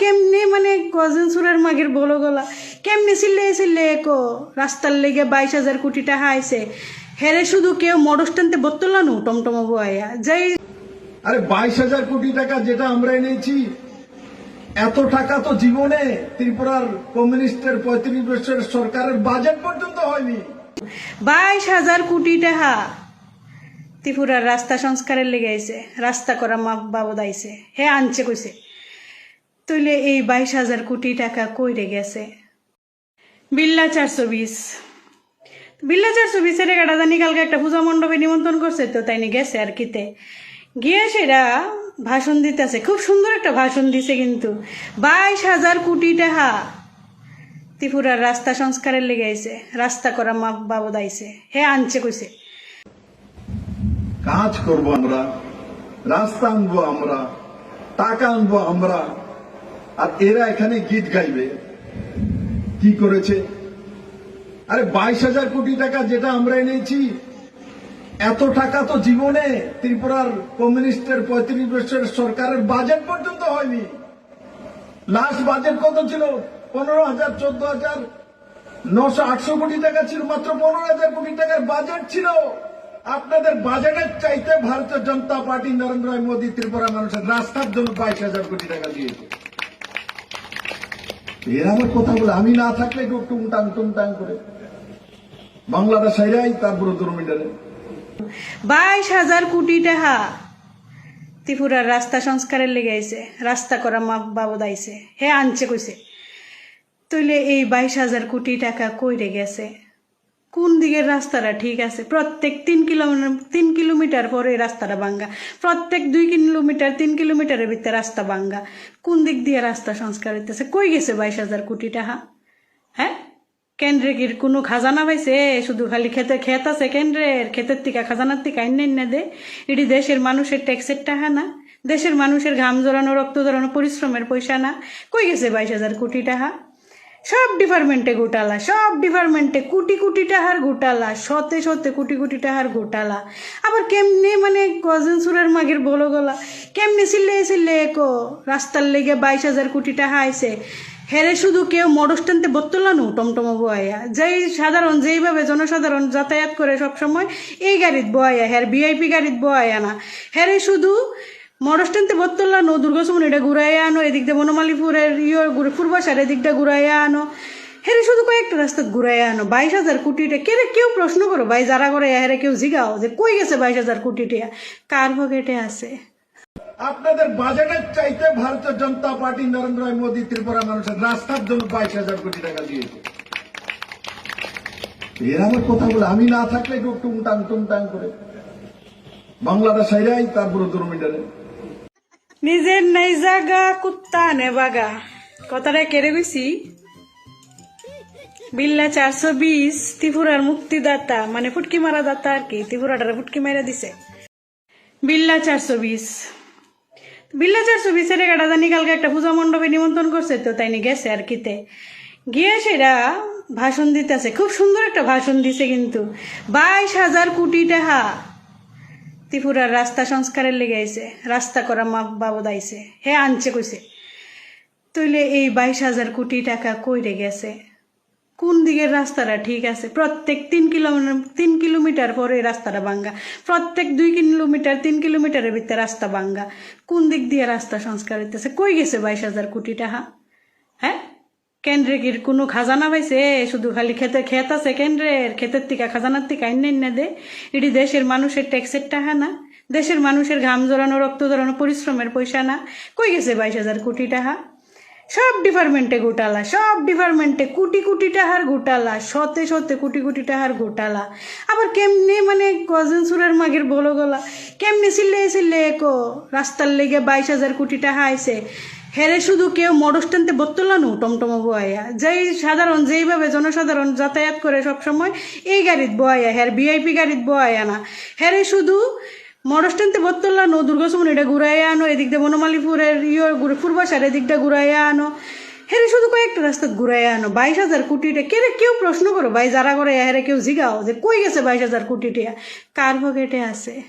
কেমনে মানে গজন সুরের মাগের বলো গলা? কেমনে চিল্লে চিল্লে কো? রাস্তার লেগে বাইশ হাজার কোটি টাকা আইছে। হেরে শুধু কেউ মোটর স্ট্যান্ডে বত্তলানো টমটমা বয়া যাই আরে বাইশ হাজার কোটি টাকা যেটা আমরা এনেছি এত টাকা তো জীবনে ত্রিপুরার কমিউনিস্টের পঁয়ত্রিশ বছরের সরকারের বাজেট পর্যন্ত হয়নি। বাইশ হাজার কোটি টাকা ত্রিপুরার রাস্তা সংস্কারের লেগে আইছে। রাস্তা করা মা বাবদ আইছে। হে আনছে কইছে। তুইলে এই বাইশ হাজার কোটি টাকা কইরে গেছে। বিল্লা চারশো বিশ। বিল্লা চারশো বিশের এগারো জানি কালকে একটা পূজা মণ্ডপে নিমন্ত্রণ করছে তো তাই নিয়ে গেছে আর কিতে। গিয়ে সেরা ভাষণ দিতেছে। খুব সুন্দর একটা ভাষণ দিছে কিন্তু। বাইশ হাজার কোটি টাকা ত্রিপুরার রাস্তা সংস্কারের লেগে আইছে। রাস্তা করা মা বাবদ আইছে হে আনছে কইছে। কাজ করব আমরা, রাস্তা আনব আমরা, টাকা আনব আমরা। আর এরা এখানে গীত গাইবে। কি করেছে? আরে বাইশ হাজার কোটি টাকা যেটা আমরা এনেছি, এত টাকা তো জীবনে ত্রিপুরার কমিউনিস্টের পঁয়ত্রিশ বছরের সরকারের বাজেট পর্যন্ত হয়নি। লাস্ট বাজেট কত ছিল? পনেরো হাজার, চোদ্দ হাজার, নশো আটশো কোটি টাকা ছিল, মাত্র পনেরো হাজার কোটি টাকার বাজেট ছিল। আপনাদের বাজেটের চাইতে ভারতীয় জনতা পার্টি নরেন্দ্র মোদী ত্রিপুরা মানুষের রাস্তার জন্য বাইশ হাজার কোটি টাকা দিয়েছে। এর আমার বলে, আমি না থাকলে একটু টুংটাং টুংটাং করে। বাংলাটা সাইরাই তারপরে দুর্মিটারে বাইশ হাজার কোটি টাকা ত্রিপুরার রাস্তা সংস্কারের লেগে আইছে, রাস্তা করা মা বাবদ আইছে। হে আনছে কইছে। তুইলে এই বাইশ হাজার কোটি টাকা কইরে গেছে? কোন দিকের রাস্তাটা ঠিক আছে? প্রত্যেক তিন কিলোমিটার তিন কিলোমিটার পরে রাস্তাটা ভাঙ্গা। প্রত্যেক দুই কিলোমিটার, তিন কিলোমিটারের ভিতরে রাস্তা ভাঙ্গা। কোন দিক দিয়ে রাস্তা সংস্কার হইতেছে? কই গেছে বাইশ হাজার কোটি টাকা? হ্যাঁ? কেন্দ্রে কি কোনো খাজানা পাইছে? শুধু খালি খেতে খেত আছে কেন্দ্রের ক্ষেতের টিকা খাজানার টিকা এনে দে। এটি দেশের মানুষের ট্যাক্সের টাকা না। দেশের মানুষের ঘাম জড়ানো রক্ত জড়ানো পরিশ্রমের পয়সা না। কই গেছে বাইশ হাজার কোটি টাকা? সব ডিপার্টমেন্টে গোটালা, সব ডিপার্টমেন্টে কোটি কোটি টাকার গোটালা শতে শতে কোটি কোটি টাকার গোটালা। আবার কেমনে মানে গজন সুরের মাগের বলো গলা, কেমনে চিল্লে চিল্লে কো, রাস্তার লেগে বাইশ হাজার কোটি টাকা আইছে। হেরে শুধু কেউ মোটর স্ট্যান্ডে বত্তলানো টমটমা বয়া যেই সাধারণ, যেইভাবে জনসাধারণ যাতায়াত করে সব সময় এই গাড়িত বয়া হের ভিআইপি গাড়িত বয়া না। হেরে শুধু মোটর স্ট্যান্ডে বত্তলানো দুর্গাসমন, এটা ঘুরাইয়া আনো, এদিক দিয়ে বনমালীপুরের ইয়ে পূর্বাসার এদিকটা ঘুরাইয়া আনো। হেরে শুধু কয়েকটা রাস্তা ঘুরাইয়া আনো। বাইশ হাজার কোটিটা কে রে কেউ প্রশ্ন করো? ভাই, যারা করে হেরে কেউ জিগাও যে কই গেছে বাইশ হাজার কোটিটা কার পকেটে আছে? আপনাদের বাজেটের চাইতে ভারতীয় জনতা পার্টি নরেন্দ্র মোদী ত্রিপুরা মানুষের রাস্তার জন্য বাইশ হাজার কোটি টাকা দিয়েছে। এর আমার কথা বলে, আমি না থাকলে একটু টুংটাং টুংটাং করে। সাইরাই তারপরে দুর্মিটারে নিজের নাই জাগা, কুত্তা নে বাগা। কথাটা কেড়ে গেছি বিল্লা চারশো বিশ, ত্রিপুরার মুক্তিদাতা মানে ফুটকি মারা দাতা আর কি, ত্রিপুরাটার ফুটকি মারা দিছে। বিল্লা চারশো বিশ। বিল্লা চারশো বিশের এগারো জানি কালকে একটা পূজা মণ্ডপে নিমন্ত্রণ করছে তো, তাই নিয়ে গেছে আর কিতে। গিয়ে সেরা ভাষণ দিতেছে, খুব সুন্দর একটা ভাষণ দিছে কিন্তু। বাইশ হাজার কোটি টাকা। ত্রিপুরার রাস্তা সংস্কারের লেগে আইছে, রাস্তা করা মা বাবদ আইছে। হে আনছে কইছে, তুইলে এই বাইশ হাজার কোটি টাকা কইরে গেছে? কোন দিকের রাস্তাটা ঠিক আছে? প্রত্যেক তিন কিলোমিটার তিন কিলোমিটার পরে রাস্তাটা ভাঙ্গা। প্রত্যেক দুই কিলোমিটার, তিন কিলোমিটারের ভিতরে রাস্তা ভাঙ্গা। কোন দিক দিয়ে রাস্তা সংস্কার হইতেছে? কই গেছে বাইশ হাজার কোটি টাকা? হ্যাঁ? কেন্দ্রে কি কোনো খাজানা পাইছে? শুধু খালি খেতে খেত আছে কেন্দ্রের? খেতের থেকে খাজানার টিকা এনে দে। এটি দেশের মানুষের ট্যাক্সের টাকা না। দেশের মানুষের ঘাম জড়ানো রক্ত জড়ানো পরিশ্রমের পয়সা না। কই গেছে বাইশ হাজার কোটি টাকা? সব ডিপার্টমেন্টে গোটালা, সব ডিপার্টমেন্টে কোটি কোটি টাকার গোটালা শতে শতে কোটি কোটি টাকার গোটালা। আবার কেমনে মানে গজন সুরের মাগের বলো গলা? কেমনে চিল্লে চিল্লে কো, রাস্তার লেগে বাইশ হাজার কোটি টাকা আইছে। হেরে শুধু কেউ মোটর স্ট্যান্ডে বত্তলানো টমটমা বয়া যেই সাধারণ, যেইভাবে জনসাধারণ যাতায়াত করে সব সময় এই গাড়িত বয়া হের ভিআইপি গাড়িত বয়া না। হেরে শুধু মোটর স্ট্যান্ডে বত্তলানো দুর্গাসমন এটা ঘুরাইয়া আনো, এদিক দিয়ে বনমালীপুরের ইয়ে পূর্বাসার এদিকটা ঘুরাইয়া আনো। হেরে শুধু কয়েকটা রাস্তা ঘুরাইয়া আনো। বাইশ হাজার কোটিটা কে রে কেউ প্রশ্ন করো? ভাই যারা করে হেরে কেউ জিগাও যে কই গেছে বাইশ হাজার কোটিটা কার পকেটে আছে?